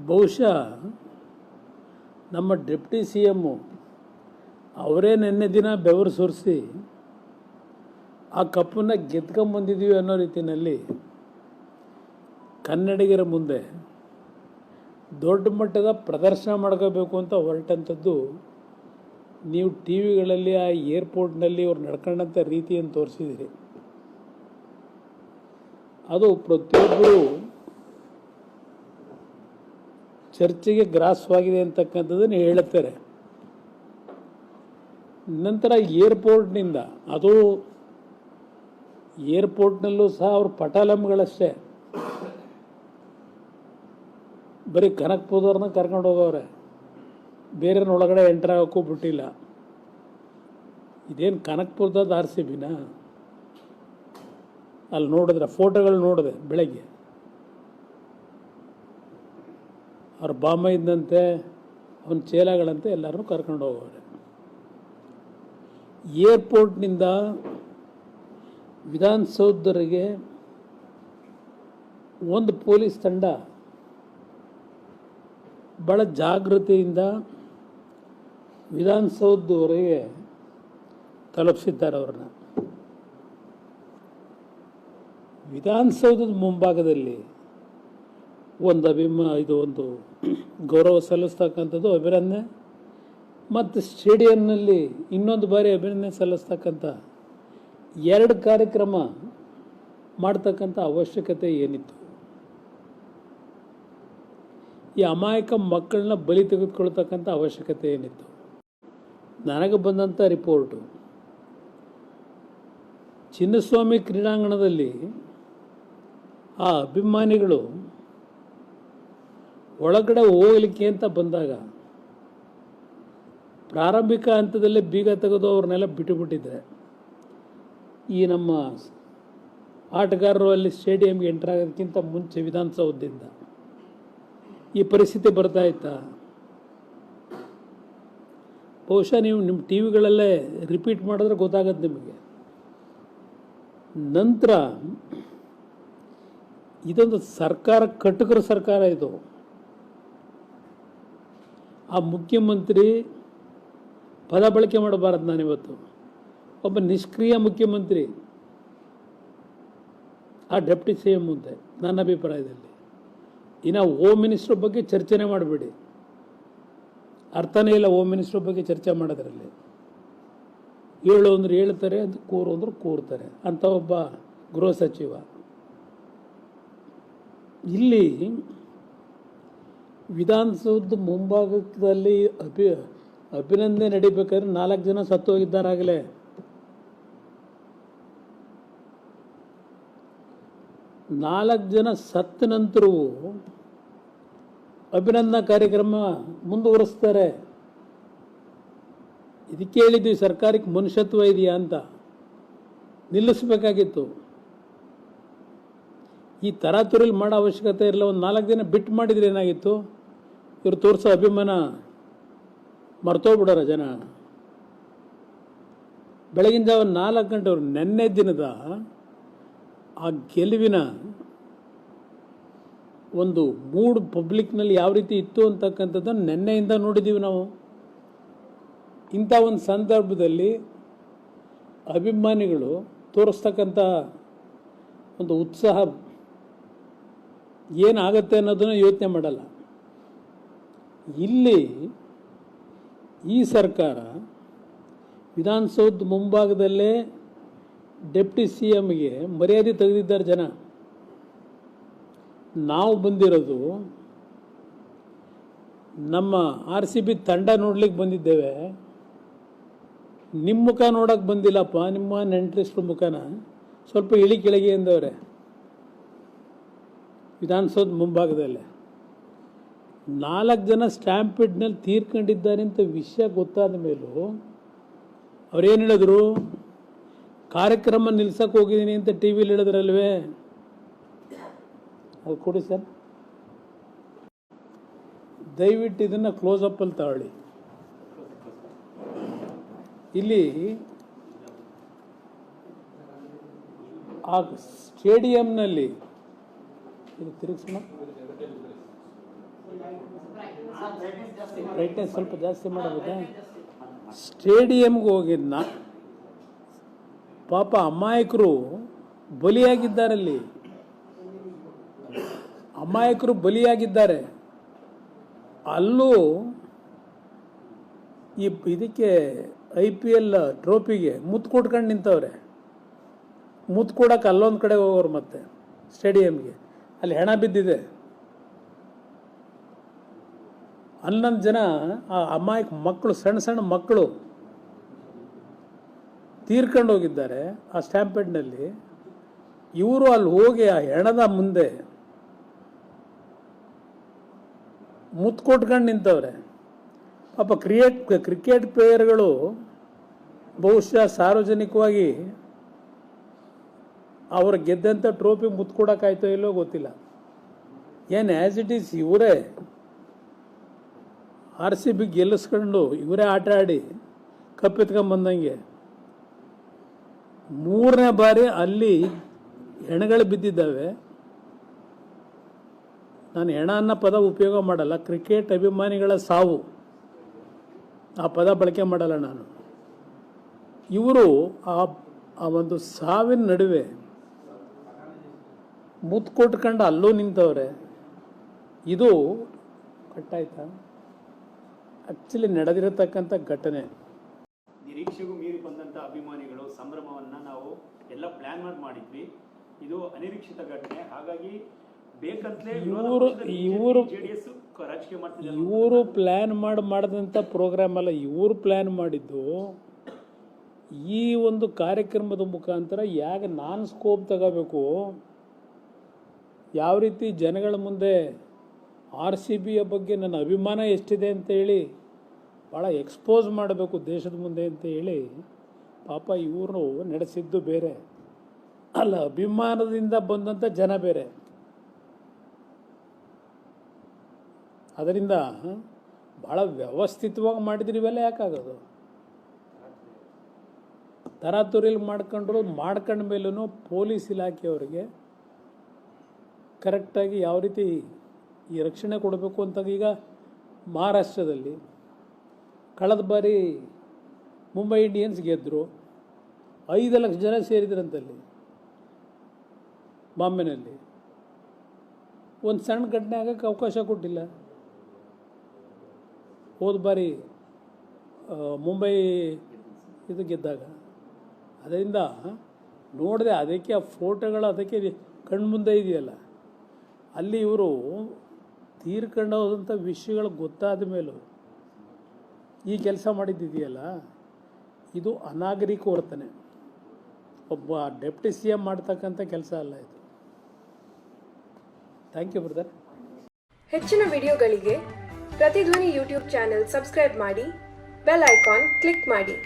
ಬಹುಶಃ ನಮ್ಮ deputy C M ಅವರೇ ನಿನ್ನೆ ದಿನ ಬೆವರು ಸುರಿಸಿ ಆ ಕಪ್ಪನ್ನು ಗೆದ್ಕೊಂಬಂದಿದ್ದೀವಿ ಅನ್ನೋ ರೀತಿಯಲ್ಲಿ ಕನ್ನಡಿಗರ ಮುಂದೆ ದೊಡ್ಡ ಮಟ್ಟದ ಪ್ರದರ್ಶನ ಮಾಡ್ಕೋಬೇಕು ಅಂತ ಹೊರಟಂಥದ್ದು ನೀವು ಟಿ ವಿಗಳಲ್ಲಿ ಆ ಏರ್ಪೋರ್ಟ್ನಲ್ಲಿ ಅವ್ರು ನಡ್ಕೊಂಡಂಥ ರೀತಿಯನ್ನು ತೋರಿಸಿದಿರಿ ಅದು ಪ್ರತಿಯೊಬ್ಬರು ಚರ್ಚೆಗೆ ಗ್ರಾಸವಾಗಿದೆ ಅಂತಕ್ಕಂಥದ್ದನ್ನು ಹೇಳುತ್ತಾರೆ. ನಂತರ ಏರ್ಪೋರ್ಟ್ನಿಂದ, ಅದು ಏರ್ಪೋರ್ಟ್ನಲ್ಲೂ ಸಹ ಅವರು ಪಟಾಲಮ್ಗಳಷ್ಟೇ. ಬರೀ ಕನಕ್ಪುರದವ್ರನ್ನ ಕರ್ಕೊಂಡು ಒಳಗಡೆ ಎಂಟರ್ ಆಗೋಕ್ಕೂ ಬಿಟ್ಟಿಲ್ಲ. ಇದೇನು ಕನಕ್ಪುರದ ಆರ್ ಸಿ ಬಿನ? ಅಲ್ಲಿ ನೋಡಿದ್ರೆ, ಫೋಟೋಗಳು ನೋಡಿದೆ ಬೆಳಗ್ಗೆ. ಅವ್ರ ಬಾಮ ಇದ್ದಂತೆ, ಅವನ ಚೇಲಾಗಳಂತೆ ಎಲ್ಲರನ್ನೂ ಕರ್ಕೊಂಡು ಹೋಗೋರೆ ಏರ್ಪೋರ್ಟ್ನಿಂದ ವಿಧಾನಸೌಧರಿಗೆ ಒಂದು ಪೊಲೀಸ್ ತಂಡ ಭಾಳ ಜಾಗೃತಿಯಿಂದ ವಿಧಾನಸೌಧದವರೆಗೆ ತಲುಪಿಸಿದ್ದಾರೆ ಅವ್ರನ್ನ. ವಿಧಾನಸೌಧದ ಮುಂಭಾಗದಲ್ಲಿ ಒಂದು ಅಭಿಮಾ, ಇದು ಒಂದು ಗೌರವ ಸಲ್ಲಿಸ್ತಕ್ಕಂಥದ್ದು ಅಭಿನಂದನೆ. ಮತ್ತು ಸ್ಟೇಡಿಯಂನಲ್ಲಿ ಇನ್ನೊಂದು ಬಾರಿ ಅಭಿನಂದನೆ ಸಲ್ಲಿಸ್ತಕ್ಕಂಥ ಎರಡು ಕಾರ್ಯಕ್ರಮ ಮಾಡ್ತಕ್ಕಂಥ ಅವಶ್ಯಕತೆ ಏನಿತ್ತು? ಈ ಅಮಾಯಕ ಮಕ್ಕಳನ್ನ ಬಲಿ ತೆಗೆದುಕೊಳ್ತಕ್ಕಂಥ ಅವಶ್ಯಕತೆ ಏನಿತ್ತು? ನನಗೆ ಬಂದಂಥ ರಿಪೋರ್ಟು, ಚಿನ್ನಸ್ವಾಮಿ ಕ್ರೀಡಾಂಗಣದಲ್ಲಿ ಆ ಅಭಿಮಾನಿಗಳು ಒಳಗಡೆ ಹೋಗಲಿಕ್ಕೆ ಅಂತ ಬಂದಾಗ, ಪ್ರಾರಂಭಿಕ ಹಂತದಲ್ಲೇ ಬೀಗ ತೆಗೆದು ಅವ್ರನ್ನೆಲ್ಲ ಬಿಟ್ಟುಬಿಟ್ಟಿದ್ರೆ, ಈ ನಮ್ಮ ಆಟಗಾರರು ಅಲ್ಲಿ ಸ್ಟೇಡಿಯಂಗೆ ಎಂಟರ್ ಆಗೋದಕ್ಕಿಂತ ಮುಂಚೆ ವಿಧಾನಸೌಧದಿಂದ ಈ ಪರಿಸ್ಥಿತಿ ಬರ್ತಾ ಇತ್ತಾ. ಬಹುಶಃ ನೀವು ನಿಮ್ಮ ಟಿ ವಿಗಳಲ್ಲೇ ರಿಪೀಟ್ ಮಾಡಿದ್ರೆ ಗೊತ್ತಾಗತ್ತೆ ನಿಮಗೆ. ನಂತರ, ಇದೊಂದು ಸರ್ಕಾರ, ಕಟುಕರ ಸರ್ಕಾರ ಇದು. ಆ ಮುಖ್ಯಮಂತ್ರಿ ಪದ ಬಳಕೆ ಮಾಡಬಾರದು ನಾನಿವತ್ತು. ಒಬ್ಬ ನಿಷ್ಕ್ರಿಯ ಮುಖ್ಯಮಂತ್ರಿ, ಆ ಡೆಪ್ಟಿ ಸಿ ಎಂ ಮುಂದೆ, ನನ್ನ ಅಭಿಪ್ರಾಯದಲ್ಲಿ. ಇನ್ನು ಹೋಮ್ ಮಿನಿಸ್ಟ್ರ್ ಬಗ್ಗೆ ಚರ್ಚೆನೇ ಮಾಡಬೇಡಿ. ಅರ್ಥನೇ ಇಲ್ಲ ಹೋಮ್ ಮಿನಿಸ್ಟ್ರ್ ಬಗ್ಗೆ ಚರ್ಚೆ ಮಾಡೋದ್ರಲ್ಲಿ. ಹೇಳು ಅಂದ್ರೆ ಹೇಳ್ತಾರೆ ಅಂತ ಕೂರು ಅಂದ್ರೆ ಕೂರ್ತಾರೆ. ಅಂತ ಒಬ್ಬ ಗೃಹ ಸಚಿವ. ಇಲ್ಲಿ ವಿಧಾನಸೌಧ ಮುಂಭಾಗದಲ್ಲಿ ಅಭಿ, ಅಭಿನಂದನೆ ನಡಿಬೇಕಾದ್ರೆ ನಾಲ್ಕು ಜನ ಸತ್ತು ಹೋಗಿದ್ದಾರಾಗಲೇ ನಾಲ್ಕು ಜನ ಸತ್ತ ನಂತರವೂ ಅಭಿನಂದನಾ ಕಾರ್ಯಕ್ರಮ ಮುಂದುವರಿಸ್ತಾರೆ. ಇದಕ್ಕೆ ಹೇಳಿದ್ವಿ ಸರ್ಕಾರಕ್ಕೆ ಮನುಷ್ಯತ್ವ ಇದೆಯಾ ಅಂತ ನಿಲ್ಲಿಸಬೇಕಾಗಿತ್ತು. ಈ ತರಾತುರಿಲಿ ಮಾಡೋ ಅವಶ್ಯಕತೆ ಇರಲ್ಲ, ಒಂದು ನಾಲ್ಕು ದಿನ ಬಿಟ್ಟು ಮಾಡಿದರೆ ಏನಾಗಿತ್ತು? ಇವ್ರು ತೋರಿಸೋ ಅಭಿಮಾನ ಮರ್ತೋಗ್ಬಿಡೋರ ಜನ. ಬೆಳಗಿನ ಜಾವ ನಾಲ್ಕು ಗಂಟೆವ್ರು ನೆನ್ನೆ ದಿನದ ಆ ಗೆಲುವಿನ ಒಂದು ಮೂಡ್ ಪಬ್ಲಿಕ್ನಲ್ಲಿ ಯಾವ ರೀತಿ ಇತ್ತು ಅಂತಕ್ಕಂಥದ್ದನ್ನು ನೆನ್ನೆಯಿಂದ ನೋಡಿದ್ದೀವಿ ನಾವು. ಇಂಥ ಒಂದು ಸಂದರ್ಭದಲ್ಲಿ ಅಭಿಮಾನಿಗಳು ತೋರಿಸ್ತಕ್ಕಂಥ ಒಂದು ಉತ್ಸಾಹ ಏನಾಗತ್ತೆ ಅನ್ನೋದನ್ನು ಯೋಚನೆ ಮಾಡಲ್ಲ. ಇಲ್ಲಿ ಈ ಸರ್ಕಾರ ವಿಧಾನಸೌಧ ಮುಂಭಾಗದಲ್ಲೇ ಡೆಪ್ಟಿ ಸಿ ಎಮ್ಗೆ ಮರ್ಯಾದೆ ತೆಗೆದಿದ್ದಾರೆ ಜನ. ನಾವು ಬಂದಿರೋದು ನಮ್ಮ ಆರ್ ಸಿ ಬಿ ತಂಡ ನೋಡ್ಲಿಕ್ಕೆ ಬಂದಿದ್ದೇವೆ. ನಿಮ್ಮ ಮುಖ ನೋಡಕ್ಕೆ ಬಂದಿಲ್ಲಪ್ಪ, ನಿಮ್ಮ ನೆಂಟ್ರಿಸ್ಟ್ರ ಮುಖನ. ಸ್ವಲ್ಪ ಇಳಿ ಕೆಳಗೆ ಎಂದವ್ರೆ. ವಿಧಾನಸೌಧ ಮುಂಭಾಗದಲ್ಲೇ. ನಾಲ್ಕು ಜನ ಸ್ಟ್ಯಾಂಪಿಡ್ನಲ್ಲಿ ತೀರ್ಕೊಂಡಿದ್ದಾರೆ ಅಂತ ವಿಷಯ ಗೊತ್ತಾದ ಮೇಲೂ ಅವ್ರೇನು ಹೇಳಿದ್ರು? ಕಾರ್ಯಕ್ರಮ ನಿಲ್ಸಕ್ಕೆ ಹೋಗಿದ್ದೀನಿ ಅಂತ ಟಿ ವಿಲಿ ಹೇಳಿದ್ರಲ್ವೇ? ಅದು ಕೊಡಿ ಸರ್. ದಯವಿಟ್ಟು ಇದನ್ನು ಕ್ಲೋಸಪ್ಪಲ್ಲಿ ತಗೊಳ್ಳಿ ಇಲ್ಲಿ ಆ ಸ್ಟೇಡಿಯಂನಲ್ಲಿ ಇದು ತಿರುಗಿಸೋಣ. ಬ್ರೈಟ್ನೆಸ್ ಸ್ವಲ್ಪ ಜಾಸ್ತಿ ಮಾಡೋದಕ್ಕೆ ಸ್ಟೇಡಿಯಂಗೆ ಹೋಗಿದ್ನ. ಪಾಪ ಅಮಾಯಕರು ಬಲಿಯಾಗಿದ್ದಾರಲ್ಲಿ ಅಮಾಯಕರು ಬಲಿಯಾಗಿದ್ದಾರೆ. ಅಲ್ಲೂ ಈ ಇದಕ್ಕೆ ಐ ಪಿ ಎಲ್ ಟ್ರೋಫಿಗೆ ಮುತ್ತು ಕೊಟ್ಕೊಂಡು ನಿಂತವ್ರೆ. ಮುತ್ತು ಕೊಡೋಕೆ ಅಲ್ಲೊಂದು ಕಡೆ ಹೋಗೋರು ಮತ್ತೆ ಸ್ಟೇಡಿಯಮ್ಗೆ ಅಲ್ಲಿ ಹೆಣ ಬಿದ್ದಿದೆ. ಹನ್ನೊಂದು ಜನ ಆ ಅಮಾಯಕ ಮಕ್ಕಳು, ಸಣ್ಣ ಸಣ್ಣ ಮಕ್ಕಳು ತೀರ್ಕೊಂಡು ಹೋಗಿದ್ದಾರೆ ಆ ಸ್ಟ್ಯಾಂಪೇಡ್ನಲ್ಲಿ. ಇವರು ಅಲ್ಲಿ ಹೋಗಿ ಆ ಹೆಣದ ಮುಂದೆ ಮುತ್ತು ಕೊಟ್ಕೊಂಡು ನಿಂತವ್ರೆ. ಪಾಪ ಕ್ರಿಯೇಟ್, ಕ್ರಿಕೆಟ್ ಪ್ಲೇಯರ್ಗಳು ಬಹುಶಃ ಸಾರ್ವಜನಿಕವಾಗಿ ಅವ್ರು ಗೆದ್ದಂಥ ಟ್ರೋಫಿ ಮುತ್ತು ಕೊಡೋಕ್ಕಾಯ್ತೋ ಇಲ್ಲೋ ಗೊತ್ತಿಲ್ಲ. ಏನು ಆ್ಯಸ್ ಇಟ್ ಈಸ್ ಇವರೇ ಆರ್ ಸಿ ಬಿ ಗೆಲ್ಲಿಸ್ಕೊಂಡು ಇವರೇ ಆಟ ಆಡಿ ಕಪ್ಪೆತ್ಕೊಂಬಂದಂಗೆ ಮೂರನೇ ಬಾರಿ ಅಲ್ಲಿ ಹೆಣಗಳು ಬಿದ್ದಿದ್ದಾವೆ. ನಾನು ಹೆಣ ಅನ್ನೋ ಪದ ಉಪಯೋಗ ಮಾಡಲ್ಲ, ಕ್ರಿಕೆಟ್ ಅಭಿಮಾನಿಗಳ ಸಾವು. ಆ ಪದ ಬಳಕೆ ಮಾಡಲ್ಲ ನಾನು. ಇವರು ಆ ಒಂದು ಸಾವಿನ ನಡುವೆ ಮುತ್ತು ಕೊಟ್ಕೊಂಡು ಅಲ್ಲೂ ನಿಂತವ್ರೆ. ಇದು, ಕಟ್ಟಾಯ್ತಾ? ಆ್ಯಕ್ಚುಲಿ ನಡೆದಿರತಕ್ಕಂಥ ಘಟನೆ. ನಿರೀಕ್ಷೆಗೂ ಮೀರಿ ಬಂದಂಥ ಅಭಿಮಾನಿಗಳು ಸಂಭ್ರಮವನ್ನು ನಾವು ಎಲ್ಲ ಪ್ಲ್ಯಾನ್ ಮಾಡಿ ಮಾಡಿದ್ವಿ. ಇದು ಅನಿರೀಕ್ಷಿತ ಘಟನೆ. ಹಾಗಾಗಿ ಬೇಕಂತಲೇ ಇವರು ಇವರು ಜೆಡಿಎಸ್ ರಾಜಕೀಯ ಮಾಡ್ತಿದ್ದಾರೆ. ಇವರು ಪ್ಲ್ಯಾನ್ ಮಾಡಿ ಮಾಡಿದಂಥ ಪ್ರೋಗ್ರಾಮ್ ಅಲ್ಲ ಇವರು ಪ್ಲ್ಯಾನ್ ಮಾಡಿದ್ದು ಈ ಒಂದು ಕಾರ್ಯಕ್ರಮದ ಮುಖಾಂತರ ಯಾಕೆ ನಾನು ಸ್ಕೋಪ್ ತಗೋಬೇಕು? ಯಾವ ರೀತಿ ಜನಗಳ ಮುಂದೆ ಆರ್ ಸಿ ಬಿಯ ಬಗ್ಗೆ ನನ್ನ ಅಭಿಮಾನ ಎಷ್ಟಿದೆ ಅಂತೇಳಿ ಭಾಳ ಎಕ್ಸ್ಪೋಸ್ ಮಾಡಬೇಕು ದೇಶದ ಮುಂದೆ ಅಂತ ಹೇಳಿ ಪಾಪ ಇವರು ನಡೆಸಿದ್ದು ಬೇರೆ. ಅಲ್ಲ, ಅಭಿಮಾನದಿಂದ ಬಂದಂಥ ಜನ ಬೇರೆ. ಅದರಿಂದ ಭಾಳ ವ್ಯವಸ್ಥಿತವಾಗಿ ಮಾಡಿದ್ರೆ ಇವೆಲ್ಲ ಯಾಕಾಗೋದು? ತರಾತುರಿಲಿ ಮಾಡ್ಕೊಂಡ್ರು ಮಾಡ್ಕೊಂಡ ಮೇಲೂ ಪೊಲೀಸ್ ಇಲಾಖೆಯವರಿಗೆ ಕರೆಕ್ಟಾಗಿ ಯಾವ ರೀತಿ ಈ ರಕ್ಷಣೆ ಕೊಡಬೇಕು ಅಂತ ಈಗ ಮಹಾರಾಷ್ಟ್ರದಲ್ಲಿ ಕಳೆದ ಬಾರಿ ಮುಂಬೈ ಇಂಡಿಯನ್ಸ್ ಗೆದ್ದರು ಐದು ಲಕ್ಷ ಜನ ಸೇರಿದ್ರಂತಲ್ಲಿ, ಬಾಂಬೆನಲ್ಲಿ. ಒಂದು ಸಣ್ಣ ಘಟನೆ ಆಗೋಕ್ಕೆ ಅವಕಾಶ ಕೊಟ್ಟಿಲ್ಲ. ಹೋದ ಬಾರಿ ಮುಂಬೈ ಇದು ಗೆದ್ದಾಗ. ಅದರಿಂದ ನೋಡಿದೆ ಅದಕ್ಕೆ ಆ ಫೋಟೋಗಳು ಅದಕ್ಕೆ ಕಣ್ಮುಂದೆ ಇದೆಯಲ್ಲ. ಅಲ್ಲಿ ಇವರು ತೀರ್ಕೊಂಡು ಹೋದಂಥ ವಿಷಯಗಳು ಗೊತ್ತಾದ ಮೇಲೂ ಈ ಕೆಲಸ ಮಾಡಿದ್ದಿದೆಯಲ್ಲ? ಇದು ಅನಾಗರಿಕ ವರ್ತನೆ. ಒಬ್ಬ ಡೆಪ್ಟಿ ಸಿ ಎಂ ಮಾಡ್ತಕ್ಕಂಥ ಕೆಲಸ ಅಲ್ಲ ಇದು. ಥ್ಯಾಂಕ್ ಯು ಬ್ರದರ್ ಹೆಚ್ಚಿನ ವಿಡಿಯೋಗಳಿಗೆ ಪ್ರತಿಧ್ವನಿ ಯೂಟ್ಯೂಬ್ ಚಾನೆಲ್ ಸಬ್ಸ್ಕ್ರೈಬ್ ಮಾಡಿ, ಬೆಲ್ ಐಕಾನ್ ಕ್ಲಿಕ್ ಮಾಡಿ.